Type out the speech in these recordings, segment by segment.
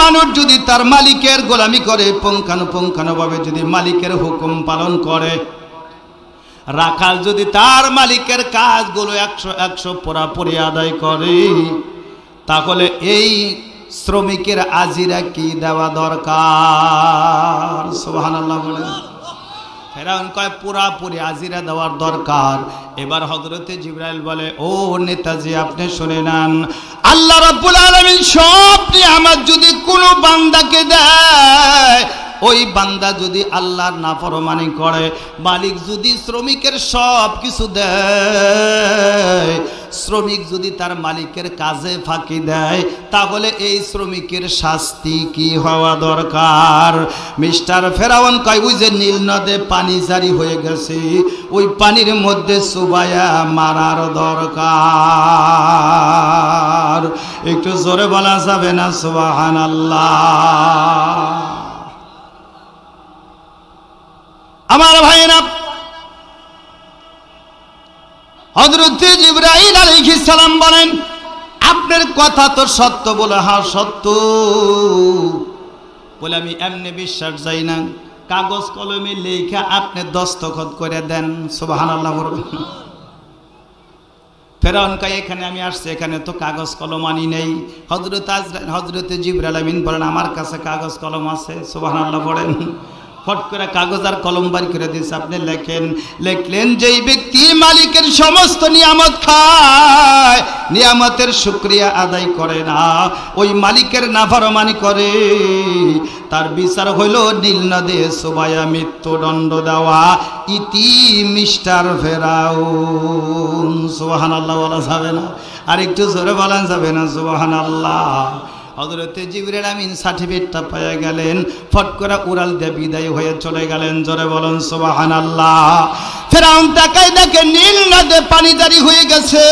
মানুষ যদি তার মালিকের গোলামি করে পুঙ্খানুপুঙ্খানুভাবে যদি মালিকের হুকুম পালন করে। রাখাল যদি তার মালিকের কাজগুলো একশো একশো পরাপরি আদায় করে, তাহলে এই শ্রমিকের আজিরা কি দেওয়া দরকার? সোহান আল্লাহ বলে ফেরাউন কয়, পুরাপুরি আজিরা দেওয়ার দরকার। এবার হজরতে জিব্রাইল বলে, ও নেতাজি, আপনি শুনে নেন। আল্লাহ রাব্বুল আলামিন সব আমার যদি কোনো বান্দাকে দেয় ওই বান্দা যদি আল্লাহর নাফরমানি করে, মালিক যদি শ্রমিকের সব কিছু দেয়, শ্রমিক যদি তার মালিকের কাজে ফাঁকি দেয়, তাহলে এই শ্রমিকের শাস্তি কি হওয়া দরকার? মিস্টার ফেরাওয়ান কয়, ওই যে নীল নদে পানি জারি হয়ে গেছে, ওই পানির মধ্যে সুবায়া মারার দরকার। একটু জোরে বলা যাবে না সুবাহান আল্লাহ আমার ভাইয়েরা হজরত জিব্রাহিম আলাইহিস সালাম বলেন, আপনার কথা তো সত্য বলে হ্যাঁ সত্য। বলে, আমি এমনি বিশ্বাস যাই না। কাগজ কলমে লেখা আপনি দস্তখত করে দেন। সুবহানাল্লাহ বলবেন ফেরাউন কাই এখানে আমি আসছি, এখানে তো কাগজ কলম আনি নেই। হজরত হজরতে জিবরাল আমিন বলেন, আমার কাছে কাগজ কলম আছে। সুবহানাল্লাহ পড়েন ফট করে কাগজ আর কলম বাড়ি করে দিয়েছে। আপনি লেখেন, লেখলেন, যেই ব্যক্তি মালিকের সমস্ত নিয়ামত খায়, নিয়ামতের শুক্রিয়া আদায় করে না, ওই মালিকের নাফারমানি করে। তার বিচার হইল নীল নদে, সোবায়া মৃত্যুদণ্ড দেওয়া। ইতি মিস্টার ফেরাউন। সুবাহান আল্লাহ বলা যাবে না। আর একটু জোরে বলা যাবে না সুবাহান আল্লাহ হজরতে জিবরের আমিন সার্টিফিকেটটা পেয়ে গেলেন, ফট করে উড়াল দিয়ে বিদায় হয়ে চলে গেলেন। জোরে বলেন সোবাহান আল্লাহ ফেরাউন তাকাই দেখে নীল নদে পানি জারি হয়ে গেছে।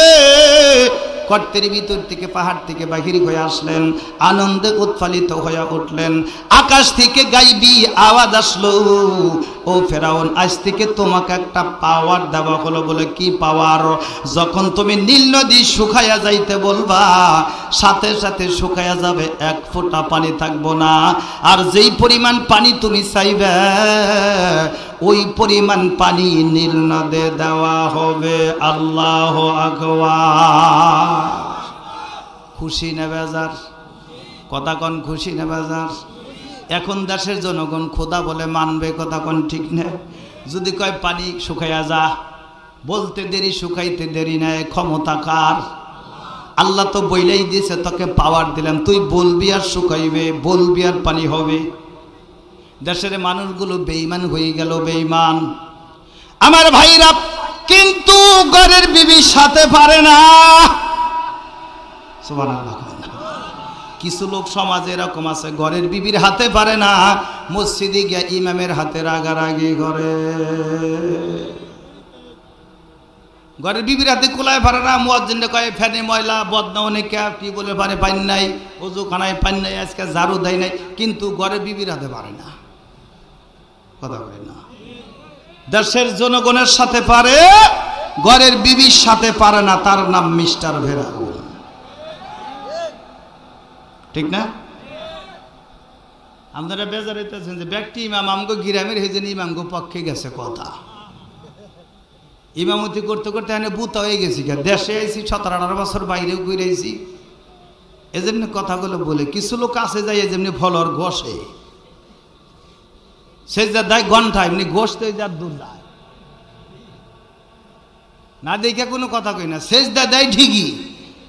গর্তের ভিতর থেকে, পাহাড় থেকে বাহির হয়ে আসলেন। আনন্দে উৎফালিত হয়ে উঠলেন। আকাশ থেকে গাইবি আওয়াজ আসলো। ও ফেরাউন, আজ থেকে তোমাকে একটা পাওয়ার দেওয়া হলো বলে কি পাওয়ার যখন তুমি নীল নদী শুকাইয়া যাইতে বলবা, সাথে সাথে শুকাইয়া যাবে, এক ফোঁটা পানি থাকব না। আর যেই পরিমাণ পানি তুমি চাইবে ওই পরিমাণ পানি নীল নদে দেওয়া হবে। আল্লাহ আকবার। খুশি না বেজার? কথা কন খুশি না বেজার? এখন দেশের জনগণ খোদা বলে মানবে, কথা কন ঠিক নেই যদি কয় পানি শুকাইয়া যা, বলতে দেরি, শুকাইতে দেরি নেয় ক্ষমতা কার? আল্লাহ তো বইলেই দিয়েছে তোকে পাওয়ার দিলাম। তুই বলবি আর শুকাইবে, বলবি আর পানি হবে। দেশের মানুষগুলো বেইমান হয়ে গেল বেইমান আমার ভাইরা, কিন্তু ঘরের বিবি সাথে পারে না। কিছু লোক সমাজে এরকম আছে, ঘরের বিবির হাতে পারে না, মসজিদে গিয়া ইমামের হাতে রাগারাগি করে। ঘরের বিবির হাতে কুলায় পারে না মুয়াজ্জিন কয়ে, ফ্যানে ময়লা, বদনা অনেকে কি বলে পারে, পান নাই অজু খানায় পান নাই, আজকে ঝাড়ু দেয় নাই। কিন্তু ঘরের বিবির হাতে পারে না। কথা বলে না। দেশের জনগণের সাথে পারে, ঘরের বিবির সাথে পারে না, তার নাম মিস্টার ভেরা ঠিক না? আপনারা বেজার হইতেছেন যে ব্যক্তি ইমাম, আমগো গিরামের হয়েছেন ইমামগো পক্ষে গেছে কথা। ইমামতি করতে করতে এনে বুতা হয়ে গেছি। দেশে আইছি, সতেরো আঠারো বছর বাইরেও ঘুরে আইছি। এজন্য কথাগুলো বলে, কিছু লোক আছে যাই যেমনি ফলর ঘষে। সে যা দেয় ঘণ্টা এমনি ঘষতে যার দূর যায় না দেখে কোনো কথা কই না, সেজদা দেয় ঠিকই,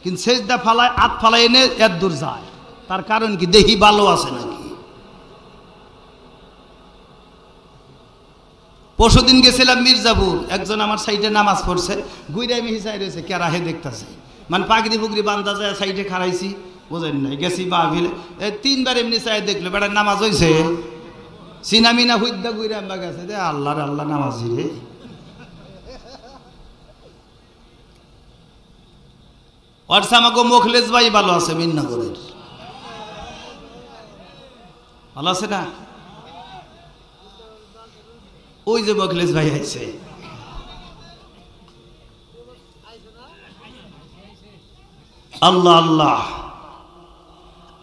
কিন্তু সেজদা ফালায়, আত ফালায় এনে এর দূর যায়। তার কারণ কি? দেহি ভালো আছে নাকি? পরশুদিন গেছিলাম মির্জাপুর, একজন আমার সাইডে নামাজ পড়ছে গুইরা আমি হিসাই রয়েছে, কেরা হে দেখতেছে। মানে পাগড়ি পুগড়ি বান্ধা যায়, সাইডে খারাইছি বোঝেন নাই, গেছি এ তিনবার এমনি চাই দেখল, বেটা নামাজ হয়েছে সিনামিনা হুদ্দা গুইরা আম্বা গেছে, দে আল্লাহ রে আল্লাহ নামাজি রে। আমাকে মুখলেস ভাই ভালো আছে মিন্নগরের ভালো আছে না? ওই যে মুখলেস ভাই আইছে। আল্লাহ আল্লাহ।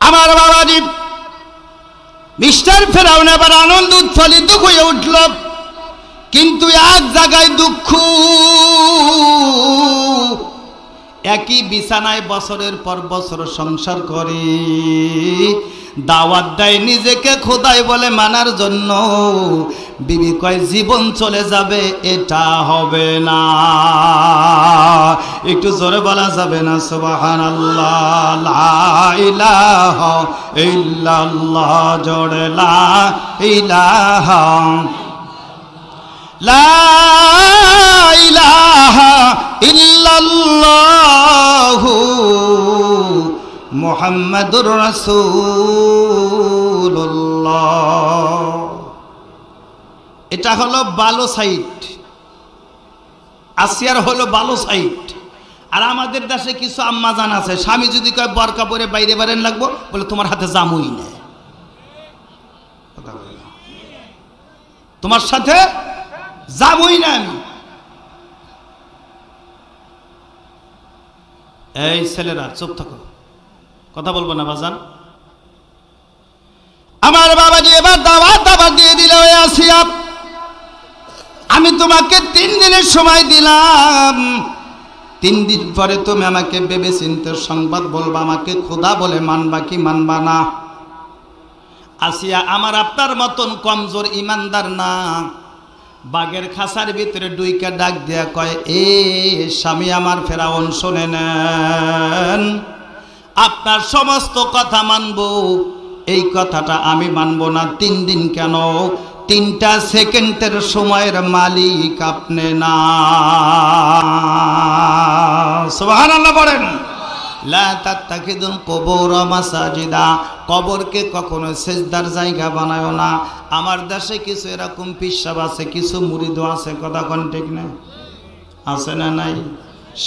আমার বাবাজি মিস্টার ফেরাউন আবার আনন্দ উৎফলিত হয়ে উঠল। কিন্তু এক জায়গায় দুঃখ। একই বিছানায় বছরের পর বছর সংসার করে। দাওয়াত দেয় নিজেকে খোদাই বলে মানার জন্য। বিবি কয়, জীবন চলে যাবে, এটা হবে না। একটু জোরে বলা যাবে না? সুবাহান আল্লাহ ইল্লাল্লাহ, জোরে লা ইলাহা। লা মুহাম্মাদুর রাসূলুল্লাহ। এটা হলো বালো সাইট আসিয়ার হলো বালো সাইট আর আমাদের দেশে কিছু আম্মাজান আছে, স্বামী যদি কয় বরকা পরে বাইরে বাইরেন লাগবো, বলে তোমার হাতে জামুই নেই। কথা বলে না। তোমার সাথে যাবই না আমি। এই ছেলেরা, চুপ থাকো। কথা বলব না বাজান আমার বাবাজি এবার দাওয়াত দাবার দিয়ে দিল আসিয়া আমি তোমাকে তিন দিনের সময় দিলাম। তিন দিন পরে তুমি আমাকে ভেবে চিন্তে সংবাদ বলবা, আমাকে খোদা বলে মানবা কি মানবা না? আসিয়া, আমার আপনার মতন কমজোর ইমানদার না। বাগের খাসার ভিতরে ডুইকা ডাক দেয়া কয়, এ স্বামী আমার ফেরাউন, শোনে নেন। আপনার সমস্ত কথা মানব। এই কথাটা আমি মানব না। তিন দিন কেন? তিনটা সেকেন্ডের সময়ের মালিক আপনি না। সুবহানাল্লাহ বলেন। লা তাত্তাখিদুল কবর মাসাজিদা। কবরকে কখনো সেজদার জায়গা বানায় না। আমার দেশে কিছু এরকম পিসাব আছে, কিছু মুরিদ আছে। কথা কোন ঠিক না? আছে না নাই?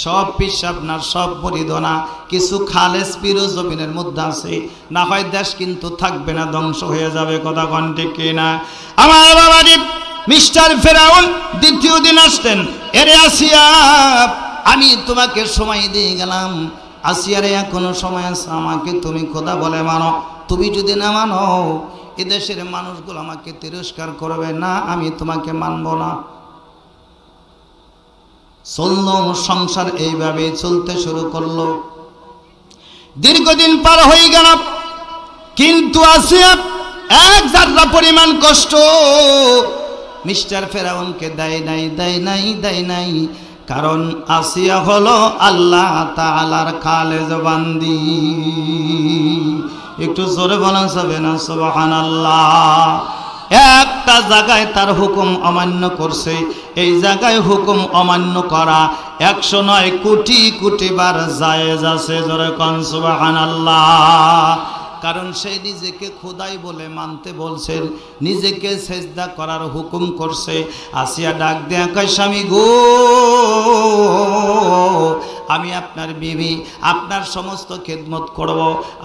সব পিসাব না, সব মুরিদ না কিছু খালেস পিরো জমিনের মধ্যে আছে। না হয় দেশ কিন্তু থাকবে না, ধ্বংস হয়ে যাবে, কথা কোন ঠিক না? আমার বাবাজি মিস্টার ফেরাউন দ্বিতীয় দিন আসতেন। এরে আসিয়া, আমি তোমাকে সময় দিয়ে গেলাম। আসিয়ারে এখনও সময় আছে, আমাকে তুমি খোদা বলে মানো। তুমি যদি না মানো, এদেশের মানুষগুলো আমাকে তিরস্কার করবে না, আমি তোমাকে মানব না। চলল সংসার এইভাবে চলতে শুরু করল। দীর্ঘদিন পার হয়ে গেল, কিন্তু আসিয়া এক যাত্রা পরিমাণ কষ্ট মিস্টার ফেরাউনকে দেয় নাই দেয় নাই দেয় নাই। কারণ আসিয়া হলো আল্লাহ তালার খালে জবান্দি একটু জোরে বলা যাবে না সুবাহান আল্লাহ একটা জায়গায় তার হুকুম অমান্য করছে, এই জায়গায় হুকুম অমান্য করা একশো নয় কোটি কোটি বার জায়েজ আছে, জোরে কনসুবাহান আল্লাহ কারণ সে নিজেকে খোদাই বলে মানতে বলছেন নিজেকে সেজদা করার হুকুম করছে। আসিয়া ডাক দেয়া, কয়, স্বামী গো আমি আপনার বিবি, আপনার সমস্ত খেদমত করব,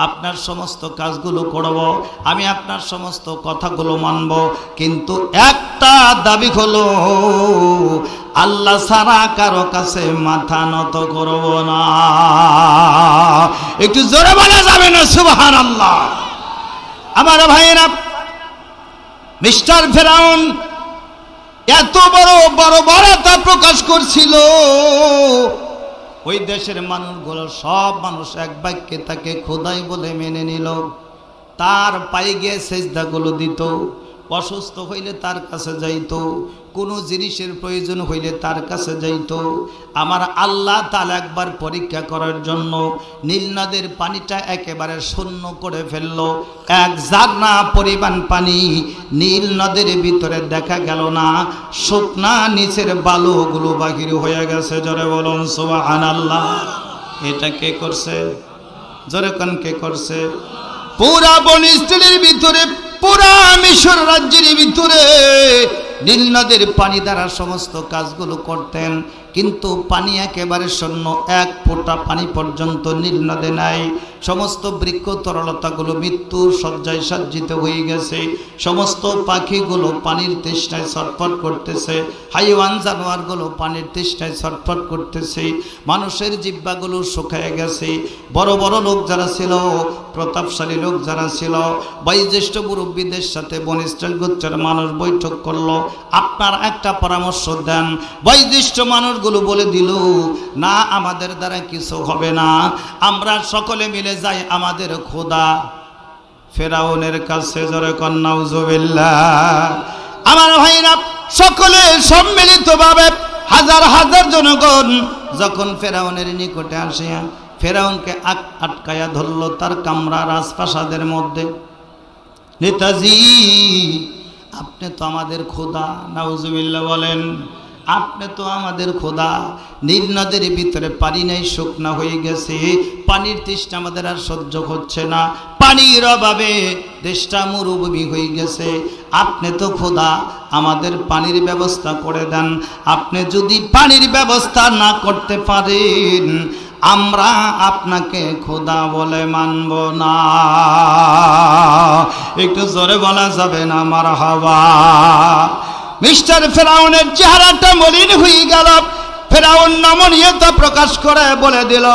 আপনার সমস্ত কাজগুলো করব, আমি আপনার সমস্ত কথাগুলো মানব, কিন্তু একটা দাবি হলো, আল্লাহ সারা কারও কাছে মাথা নত করব না। একটু জোরে বলা যাবে না সুবহান আল্লাহ আমার ভাইয়েরা, মিস্টার ফেরাউন, এত বড় বড় প্রকাশ করছিল ওই দেশের মানুষগুলো, সব মানুষ এক বাক্যে তাকে খোদাই বলে মেনে নিল। তার পায়ে গিয়ে সেজদাগুলো দিত, অসুস্থ হইলে তার কাছে যাইতো। কোনো জিনিসের প্রয়োজন হইলে তার কাছে যাইত। আমার আল্লাহ তাল একবার পরীক্ষা করার জন্য নীল নদের পানিটা একেবারে শূন্য করে ফেলল। এক জাগনা পরিমাণ পানি নীল নদের ভিতরে দেখা গেল না। শুকনা নিচের বালুগুলো বাহির হয়ে গেছে। জোরে বলুন সুবাহান আল্লাহ এটা কে করছে? জোরে কোন কে করছে? পুরা বনিস্ট্রির ভিতরে, পুরা মিশর রাজ্যের ভিতরে নীল নদের পানি দ্বারা সমস্ত কাজগুলো করতেন। কিন্তু পানি একেবারে শূন্য। এক ফোঁটা পানি পর্যন্ত নীল নদে নাই। সমস্ত বৃক্ষ তরলতাগুলো মৃত্যুর শয্যায় সজ্জিত হয়ে গেছে। সমস্ত পাখিগুলো পানির তৃষ্ণায় ছটফট করতেছে। হাইওয়ান জানোয়ারগুলো পানির তৃষ্ণায় ছটফট করতেছে। মানুষের জিব্বাগুলো শুকায় গেছে। বড় বড় লোক যারা ছিল, প্রতাপশালী লোক যারা ছিল, বয়োজ্যেষ্ঠ মুরব্বীদের সাথে বনিষ্ঠল গোচ্ছের মানুষ বৈঠক করল। আপনার একটা পরামর্শ দেন। বয়োজ্যেষ্ঠ মানুষগুলো বলে দিল, না, আমাদের দ্বারা কিছু হবে না। আমরা সকলে মিলে যাই আমাদের খোদা ফেরাউনের কাছে, জোরে কন্যাউজুবিল্লাহ আমার ভাইরা, সকলে সম্মিলিতভাবে হাজার হাজার জনগণ যখন ফেরাউনের নিকটে আসিয়া ফেরাউনকে আট- আটকায়া ধরল তার কামরা রাজপ্রাসাদের মধ্যে। নেতাজি, আপনি তো আমাদের খোদা। নাউজুবিল্লাহ বলেন আপনি তো আমাদের খোদা। নীল নদের ভিতরে পানি নাই, শুকনা হয়ে গেছে। পানির তৃষ্ণা আমাদের আর সহ্য হচ্ছে না। পানির অভাবে দেশটা মরুভূমি হয়ে গেছে। আপনি তো খোদা, আমাদের পানির ব্যবস্থা করে দেন। আপনি যদি পানির ব্যবস্থা না করতে পারেন, আমরা আপনাকে খোদা বলে মানব না। একটু জোরে বলা যাবে না আমার হাওয়া। মিস্টার ফেরাউনের চেহারাটা মলিন হয়ে গেল। ফেরাউন নমনীয়তা প্রকাশ করে বলে দিল,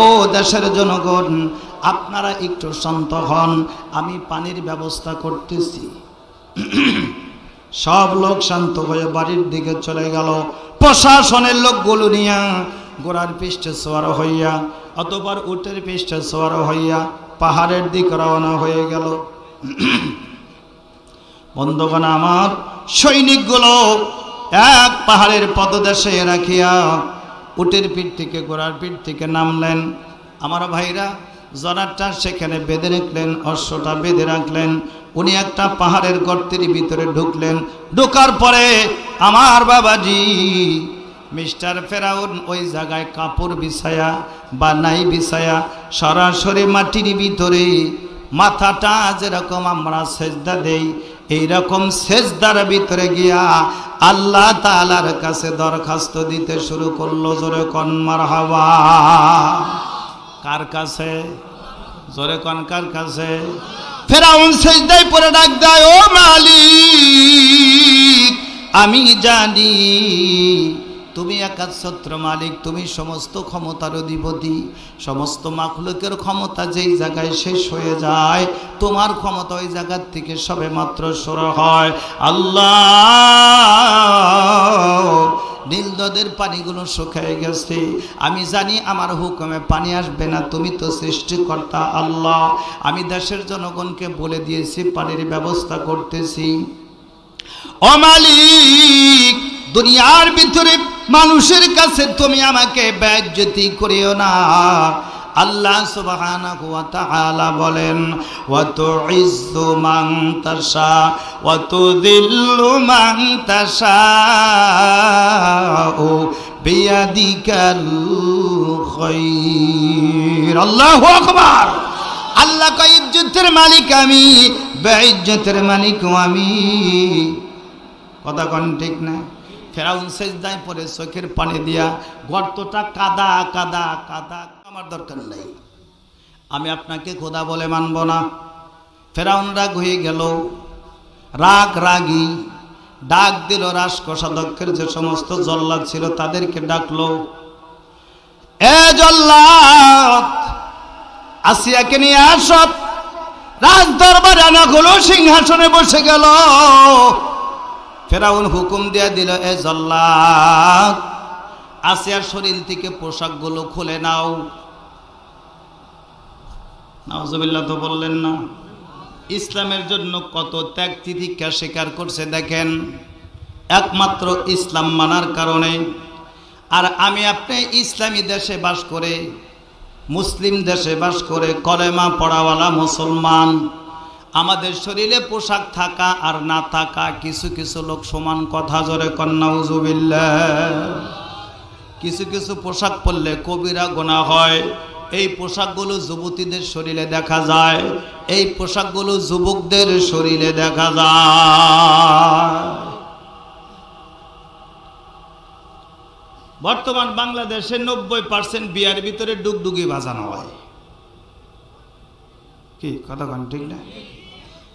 ও দেশের জনগণ, আপনারা একটু শান্ত হন, আমি পানির ব্যবস্থা করতেছি। সব লোক শান্ত হয়ে বাড়ির দিকে চলে গেল। প্রশাসনের লোকগুলো নিয়ে গোড়ার পৃষ্ঠে সোয়ার হইয়া, অতপর উটের পৃষ্ঠে সোয়ার হইয়া পাহাড়ের দিক রওনা হয়ে গেল। বন্ধুগণ আমার সৈনিকগুলো এক পাহাড়ের পদদেশে রাখিয়া উটের পিঠ থেকে, গোড়ার পিঠ থেকে নামলেন। আমার ভাইরা জরারটা সেখানে বেঁধে রাখলেন, অশ্বটা বেঁধে রাখলেন। উনি একটা পাহাড়ের গর্তের ভিতরে ঢুকলেন। ঢোকার পরে আমার বাবাজি মিস্টার ফেরাউন ওই জায়গায় কাপড় বিছায়া বা নাই বিছায়া সরাসরি মাটির ভিতরে মাথাটা যেরকম আমরা সেজদা দেই এইরকম সেজদার ভিতরে গিয়া আল্লাহ তালার কাছে দরখাস্ত দিতে শুরু করল, জোরে কনমার হাওয়া কার কাছে? জোরে কন কার কাছে? ফেরাউন সেজদাই পরে ডাক দেয়, ও মালিক, আমি জানি তুমি একাচ্ছত্র মালিক, তুমি সমস্ত ক্ষমতার অধিপতি, সমস্ত মাখলুকের ক্ষমতা যেই জায়গায় শেষ হয়ে যায়, তোমার ক্ষমতা ওই জায়গার থেকে সবে মাত্র সর হয়। আল্লাহ নীলদদের পানিগুলো শুকিয়ে গেছে। আমি জানি আমার হুকুমে পানি আসবে না, তুমি তো সৃষ্টিকর্তা আল্লাহ। আমি দেশের জনগণকে বলে দিয়েছি, পানির ব্যবস্থা করতেছি। অমালিক দুনিয়ার ভিতরে মানুষের কাছে তুমি আমাকে ব্যাজ্যতি করিও না। আল্লাহ সুবহানাহু ওয়া তাআলা বলেন ওয়া তুইজ্জু মান তাশা ওয়া তুযিল্লু মান তাশা বিয়াদিকাল খায়র আল্লাহু আকবার। আল্লাহ কয়, ইজ্জতের মালিক আমি বেইজ্জতের মালিক আমি। কথা কন ঠিক না? ফেরাউন সেজদায় পরে চোখের পানি দিয়া গর্তটা কাদা কাদা কাদা, আমার দরকার নাই। আমি আপনাকে খোদা বলে মানব না। ফেরাউন রাগ হয়ে গেল। রাগ রাগী, ডাক দিল রাস কোষাধ্যক্ষের যে সমস্ত জল্লাদ ছিল তাদেরকে ডাকলো, এ জল্লাদ, আসিয়াকে নিয়ে আসত রাজ দরবারে আনাগুলো সিংহাসনে বসে গেল। ফেরাউন হুকুম দিয়া দিল, এ জল্লাদ, আসিয়ার শরীর থেকে পোশাকগুলো খুলে নাও। নাওজবিল্লা তো বললেন না। ইসলামের জন্য কত ত্যাগ তিতিক্ষা স্বীকার করছে, দেখেন। একমাত্র ইসলাম মানার কারণে। আর আমি আপনি ইসলামী দেশে বাস করে, মুসলিম দেশে বাস করে কলেমা পড়াওয়ালা মুসলমান। আমাদের শরীরে পোশাক থাকা আর না থাকা কিছু কিছু লোক সমান কথা জোরে কন্যাউজুবিল্লা কিছু কিছু পোশাক পরলে কবিরা গোনা হয়। এই পোশাকগুলো যুবতীদের শরীরে দেখা যায়। এই পোশাকগুলো যুবকদের শরীরে দেখা যায়। বর্তমান বাংলাদেশে নব্বই পার্সেন্ট বিয়ার ভিতরে ডুগডুগি বাজানো হয়। কি? কথা কন, ঠিক না?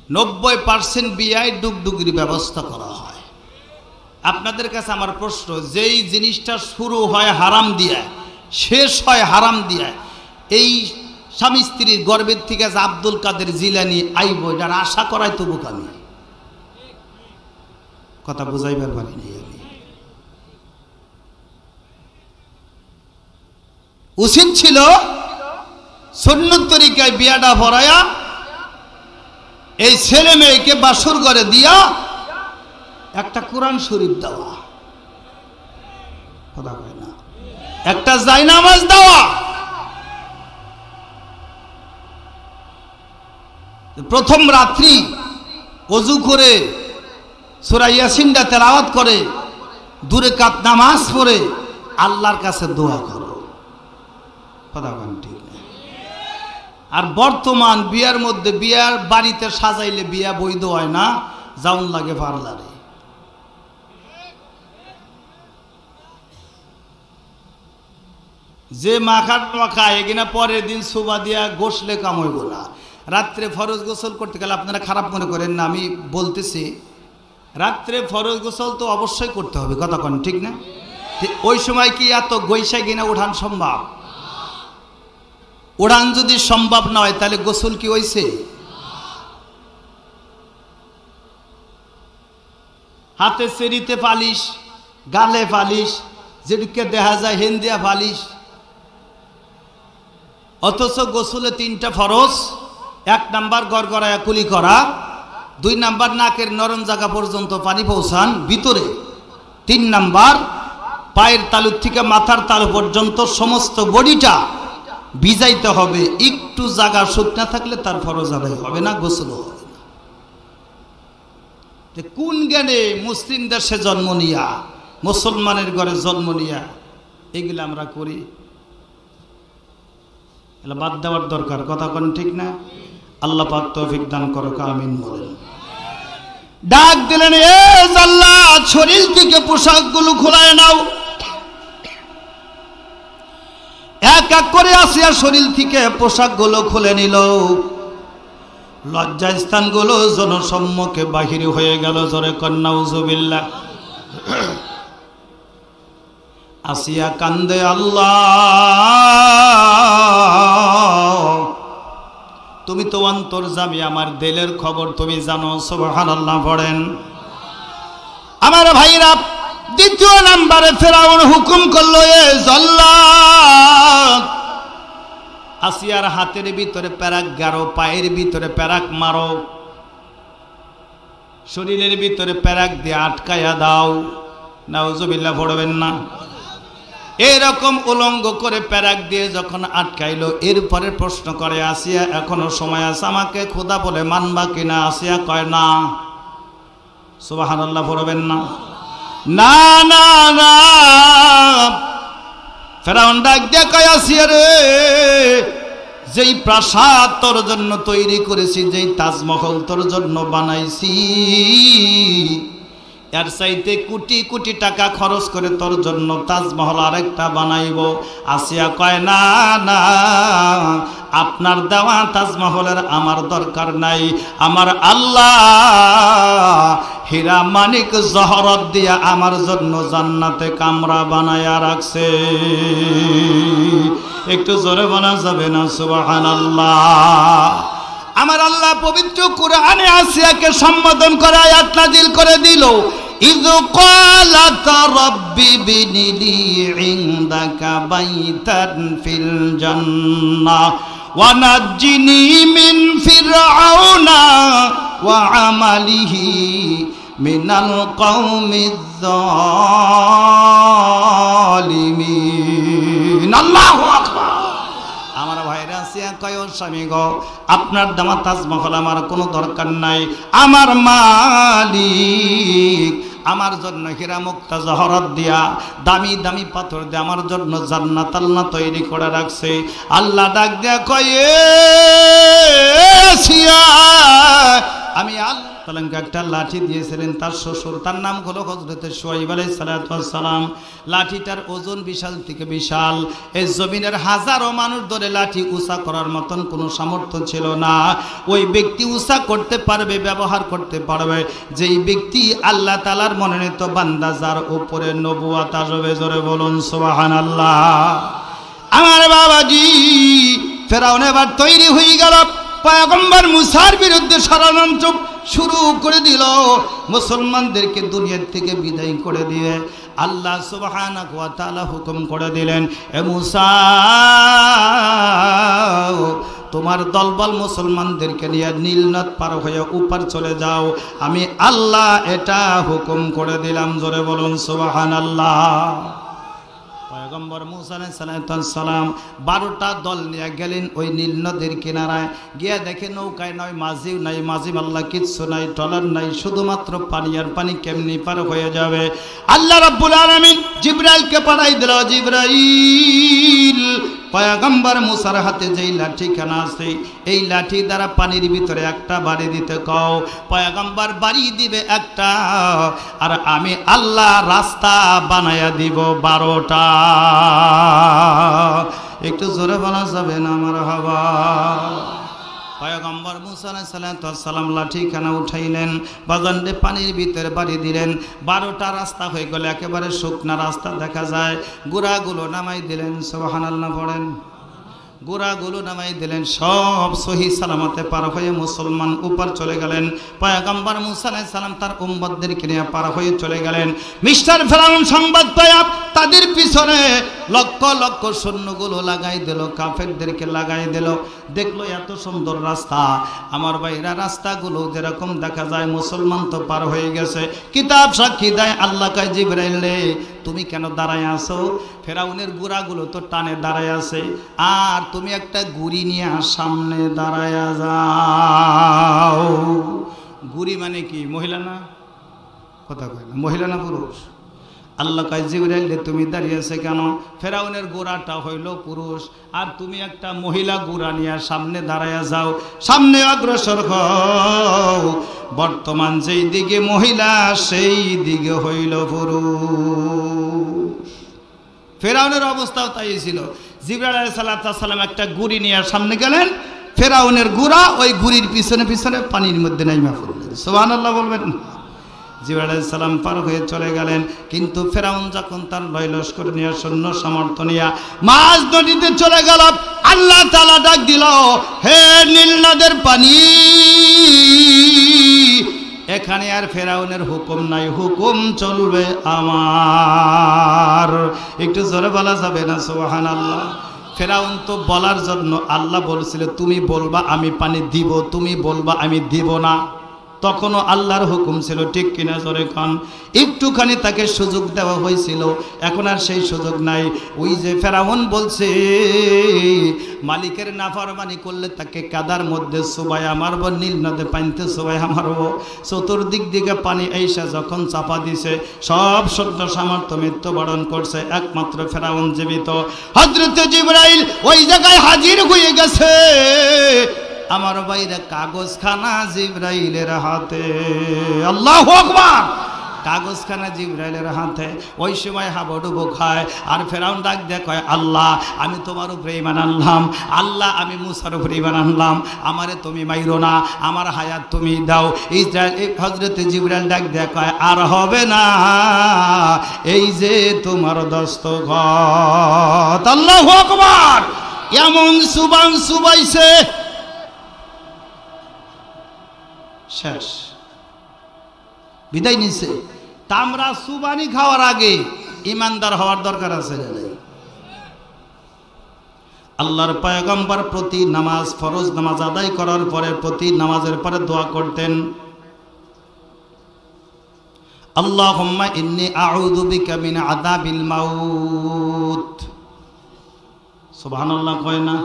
নব্বই পার্সেন্ট বিয়ায় ডুগডুগির ব্যবস্থা করা হয়। আপনাদের কাছে আমার প্রশ্ন, যেই জিনিসটা শুরু হয় হারাম দিয়ে, শেষ হয় হারাম দিয়ে, এই স্বামী স্ত্রীর গর্বের থেকে যে আব্দুল কাদের জিলানি আইব, এটার আশা করাই তো বোকামি কথা বুঝাইবার পারিনি আমি। উচিত ছিল সন্ন্যত তরিকায় বিয়াটা ভরায়া এই ছেলে মেয়েকে বাসর করে দিয়া একটা কোরআন শরীফ দেওয়া। কথা না। একটা জাইনামাজ দেওয়া। প্রথম রাত্রি অজু করে সুরাইয়াসিনটা তেলাওয়াত করে দূরে কাত নামাজ পড়ে, আল্লাহর কাছে দোয়া করো। কথা ঠিক। আর বর্তমান বিয়ার মধ্যে বিয়ার বাড়িতে সাজাইলে বিয়া বৈধ হয় না, যাউন লাগে পার্লারে। যে মাখার মাখায় এগিনা পরের দিন সুবা দিয়া গোসলে কাম হইব না। রাত্রে ফরজ গোসল করতে গেলে আপনারা খারাপ মনে করেন না, আমি বলতেছি, রাত্রে ফরজ গোসল তো অবশ্যই করতে হবে কতক্ষণ ঠিক না? ওই সময় কি এত গৈসা গিনা উঠান সম্ভব? উড়ান যদি সম্ভব নয়, তাহলে গোসল কি হইছে? হাতে সেরিতে পালিশ গালে পালিশ যেটুকে দেখা যায় হেন্দিয়া পালিশ অথচ গোসলে তিনটা ফরজ, এক নাম্বার গড়গড়ায়া কুলি করা, দুই নাম্বার নাকের নরম জায়গা পর্যন্ত পানি পৌঁছান ভিতরে, তিন নাম্বার পায়ের তালুর থেকে মাথার তালু পর্যন্ত সমস্ত বডিটা ভিজাইতে হবে। একটু জায়গা শুকনা থাকলে তার ফরজ আদায় হবে না, গোসল হবে না। কোন জ্ঞানে মুসলিম দেশে জন্ম নিয়া, মুসলমানের ঘরে জন্ম নিয়া, এগুলো আমরা করি। এগুলো বাদ দেওয়ার দরকার, কথা কোন ঠিক না? আল্লাহ পাক তৌফিক দান করো আমিন বলেন। ডাক দিলেন, এ আল্লাহ শরীর থেকে পোশাকগুলো খোলায় নাও। এক এক করে আসিয়া শরীর থেকে পোশাকগুলো খুলে নিল। লজ্জা স্থানগুলো জনসম্মুখে বাহির হয়ে গেল, জোরে কন্যা উজুবিল্লা আসিয়া কান্দে আল্লাহ। তুমি তো অন্তর্জামী, আমার দেলের খবর তুমি জানো সোবাহান আল্লাহ পড়েন আমার ভাইরা দ্বিতীয় নাম্বারে ফেরাউন হুকুম করল, এ জল্লাদ, আসিয়ার হাতের ভিতরে প্যারাক গারো, পায়ের ভিতরে প্যারাক মারো, শরীরের ভিতরে প্যারাক দিয়ে আটকায়া দাও নাউজবিল্লা পড়বেন না। এরকম উলঙ্গ করে প্যারাক দিয়ে যখন আটকাইলো, এরপরে প্রশ্ন করে, আসিয়া এখনও সময় আছে? আমাকে খোদা বলে মানবা কিনা? আসিয়া কয়, না। সুবাহান আল্লাহ পড়বেন না। না না না। ফেরাউন ডাক দিয়ে কয়, আসিয়া রে, যেই প্রাসাদ তোর জন্য তৈরি করেছি, যেই তাজমহল তোর জন্য বানাইছি, এর চাইতে কোটি কোটি টাকা খরচ করে তোর জন্য তাজমহল আরেকটা বানাইব। আসিয়া কয়, না না, আপনার দেওয়া তাজমহলের আমার দরকার নাই। আমার আল্লাহ হীরা মানিক জহরত দিয়া আমার জন্য জান্নাতে কামরা বানায়া রাখছে একটু জোরে বানা যাবে না সুবাহান আল্লাহ আমার আল্লাহ পবিত্র কোরআনে আসিয়াকে সম্বোধন করে আয়াত নাজিল করে দিল إذ قالت رب ابن لي عندك بيتا في الجنة ونجني من فرعون وعمله মিনাল কৌমি আল্লাহ আমার ভাইরা সিয়া কয় স্বামী গো, আপনার দামা তাজমহল আমার কোনো দরকার নাই। আমার মালিক, আমার জন্য হীরা মুক্তা জহরত দিয়া, দামি দামি পাথর দিয়ে আমার জন্য জান্নাত আল্লাহ তৈরি করে রাখছে। আল্লাহ ডাক দিয়া কয়ে আমি আল্লাহ তালামকে একটা লাঠি দিয়েছিলেন তার শ্বশুর। তার নাম হলো হজরতের সোয়াইব আলাই সালাম। লাঠিটার ওজন বিশাল থেকে বিশাল। এই জমিনের হাজারো মানুষ ধরে লাঠি উষা করার মতন কোনো সামর্থ্য ছিল না। ওই ব্যক্তি উষা করতে পারবে, ব্যবহার করতে পারবে। যেই ব্যক্তি আল্লাহ তালার মনোনীত বান্দা, যার উপরে নবুয়াত আসবে, জোরে বলুন সোবাহান আল্লাহ আমার বাবাজি, ফেরাউন এবার তৈরি হয়ে গেল। পয়গম্বর মুসার বিরুদ্ধে ষড়যন্ত্র শুরু করে দিল। মুসলমানদেরকে দুনিয়ার থেকে বিদায় করে দিয়ে আল্লাহ তাআলা হুকুম করে দিলেন, এ মুসা, তোমার দলবল মুসলমানদেরকে নিয়ে নীলনদ পার হয়ে উপার চলে যাও। আমি আল্লাহ এটা হুকুম করে দিলাম। জোরে বলুন, সুবহানাল্লাহ। পয়গম্বর মুসালাম সালাম বারোটা দল নিয়ে গেলেন ওই নীল নদীর কিনারায়। গিয়ে দেখে নৌকায় নয় মাঝিও নাই মাঝি মাল্লা কিচ্ছু নাই, টলার নাই, শুধুমাত্র পানি আর পানি কেমনি পার হয়ে যাবে। আল্লাহ রাব্বুল আলামিন জিব্রাইলকে পাঠাই দিল, জিব্রাইল পয়গম্বর মুসার হাতে যেই লাঠি লাঠিখানা আছে, এই লাঠি দ্বারা পানির ভিতরে একটা বাড়ি দিতে কও। পয়াগম্বর বাড়ি দিবে একটা, আর আমি আল্লাহ রাস্তা বানায়া দিব বারোটা। একটু জোরে বলা যাবে না আমার হাওয়া? পয়গম্বর মুসালাম সালাম লাঠিখানা উঠাইলেন বাগানডে পানির ভিতরে বাড়ি দিলেন। বারোটা রাস্তা হয়ে গেলে, একেবারে শুকনা রাস্তা দেখা যায়। গুড়াগুলো নামাই দিলেন সোহানাল্লাহ পড়েন গোড়াগুলো নামাই দিলেন, সব সহি সালামতে পার হয়ে মুসলমান উপর চলে গেলেন। পয়াগম্বর মুসা আলাইহিস সালাম তার উম্মতদেরকে নিয়ে পার হয়ে চলে গেলেন। মিস্টার ফেরাউন সংবাদ পায়া, তাদের পিছনে লক্ষ লক্ষ সৈন্যগুলো লাগাই দিল, কাফেরদেরকে লাগাই দিল। দেখল, এত সুন্দর রাস্তা। আমার বাইরা রাস্তাগুলো যেরকম দেখা যায়, মুসলমান তো পার হয়ে গেছে। কিতাব সাক্ষী দেয়, আল্লাহ কায়, জিব্রাইল তুমি কেন দাঁড়ায় আসো ফেরাউনের গুড়াগুলো তো টানে দাঁড়ায় আছে। আর তুমি একটা গুড়ি নিয়ে সামনে দাঁড়ায় যাও। গুড়ি মানে কি? মহিলা না? কথা কয় না। মহিলা না পুরুষ? আল্লাহ কাজ জিবরাইল তুমি দাঁড়িয়ে আছে কেন? ফেরাউনের গোড়াটা হইল পুরুষ। আর তুমি একটা মহিলা গোড়া নিয়ে সামনে দাঁড়ায়া যাও। সামনে অগ্রসর বর্তমান যেই দিকে মহিলা, সেই দিকে হইল পুরুষ। ফেরাউনের অবস্থাও তাই ছিল। জিবরাল সাল্লাম একটা গুড়ি নিয়ে সামনে গেলেন। ফেরাউনের গুড়া ওই গুড়ির পিছনে পিছনে পানির মধ্যে নাইমা পড়লেন। সোহান আল্লাহ বলবেন জিবালাম পার হয়ে চলে গেলেন। কিন্তু ফেরাউন যখন তার লয় লস্কর নিয়ে, সৈন্য সমর্থ নিয়া মাছ নদীতে চলে গেল, আল্লাহ তালা ডাক দিল, হে নীল নদের পানি! এখানে আর ফেরাউনের হুকুম নাই, হুকুম চলবে আমার। একটু জোরে বলা যাবে না সোহান আল্লাহ ফেরাউন তো বলার জন্য আল্লাহ বলছিল, তুমি বলবা, আমি পানি দিব, তুমি বলবা, আমি দিব না। তখনও আল্লাহর হুকুম ছিল, ঠিক কিনা জোরে খান একটুখানি তাকে সুযোগ দেওয়া হয়েছিল, এখন আর সেই সুযোগ নাই। ওই যে ফেরাউন বলছে, মালিকের নাফারমানি করলে তাকে কাদার মধ্যে সুবাই মারব, নীল নদে পানিতে সুবাই মারব। চতুর্দিক দিকে পানি এইসা যখন চাপা দিছে, সব সত্য সামর্থ্য মৃত্যুবরণ করছে, একমাত্র ফেরাউন জীবিত। হজরত জিব্রাইল ওই জায়গায় হাজির হয়ে গেছে। আমার বাইরে কাগজখানা জিব্রাইলের হাতে। আল্লাহ আকবার! কাগজখানা জিব্রাইলের হাতে। ওই সময় হাবডুবু খায়। আর ফেরাউন ডাক দেখায় আল্লাহ, আমি তোমার উপরে ইমান আনলাম। আল্লাহ, আমি মুসার উপরে ইমান আনলাম। আমারে তুমি মাইরো না। আমার হায়াত তুমি দাও। ইসরায়েল হজরতে জিব্রাইল ডাক দেখায় আর হবে না। এই যে তোমার দস্তখত। আল্লাহ আকবার! এমন সুবান সুবাইছে শেষ। বিদায় নিছে। তামরা সুবানি খাওয়ার আগে ইমানদার হওয়ার দরকার আছে আল্লাহর পয়গম্বর প্রতি নামাজ, ফরজ নামাজ আদায় করার পরে প্রতি নামাজের পরে দোয়া করতেন। আল্লাহুম্মা ইন্নী আউযু বিকা মিন আযাবিল মাউত। সুবহানাল্লাহ কয় না?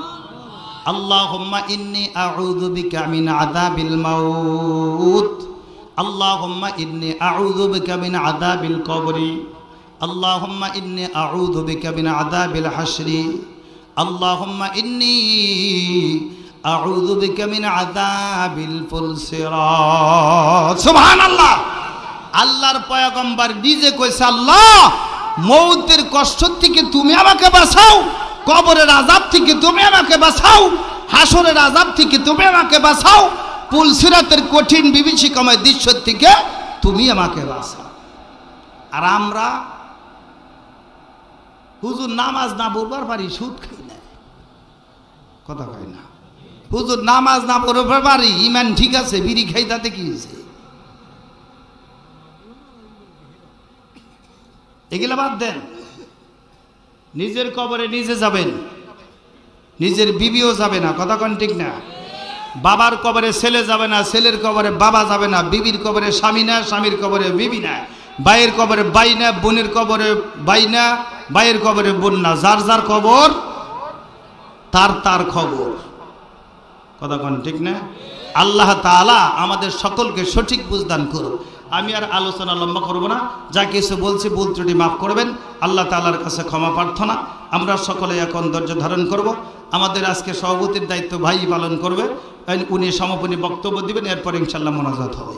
আল্লাহুম্মা ইন্নি আউযু বিকা মিন আযাবিল মাউত। আল্লাহুম্মা ইন্নি আউযু বিকা মিন আযাবিল কবরি। আল্লাহুম্মা ইন্নি আউযু বিকা মিন আযাবিল হাশরি। আল্লাহুম্মা ইন্নি আউযু বিকা মিন আযাবিল ফুলসিরাত সুবহানাল্লাহ! আল্লাহর পয়গম্বর নিজে কইছে, আল্লাহ মৌতের কষ্ট থেকে তুমি আমাকে বাঁচাও। কবরের আজাব থেকে তুমি আমাকে বাঁচাও, হাসরের আজাব থেকে তুমি আমাকে বাঁচাও পুলসিরাতের কঠিন বিভীষিকাময় দৃশ্য থেকে তুমি আমাকে বাঁচাও। আর আমরা হুজুর নামাজ না পড়বার পারি, সুদ খাই না। কথা কয় না। হুজুর নামাজ না পড়বার পারি, ইমান ঠিক আছে, বিড়ি খাই তাতে কি হয়েছে? এগুলো বাদ দেন। নিজের কবরে নিজে যাবেন। নিজের বিবিও যাবে না, কথা কন ঠিক না। বাবার কবরে ছেলে যাবে না, ছেলের কবরে বাবা যাবে না, বিবির কবরে স্বামী না, স্বামীর কবরে বিবি না। বাইয়ের কবরে বাই না, বোনের কবরে বাই না বাইয়ের কবরে বোন না। যার যার কবর, তার তার খবর। কথা কন ঠিক না? আল্লাহ তাআলা আমাদের সকলকে সঠিক বুঝদান করুন আমি আর আলোচনা লম্বা করব না। যা কিছু বলছি ভুল ত্রুটি মাফ করবেন। আল্লাহ তালার কাছে ক্ষমা প্রার্থনা। আমরা সকলে এখন ধৈর্য ধারণ করব। আমাদের আজকে সভাপতির দায়িত্ব ভাই পালন করবে। উনি সমাপনী বক্তব্য দিবেন, এরপর ইনশাল্লাহ মোনাজাত হবে।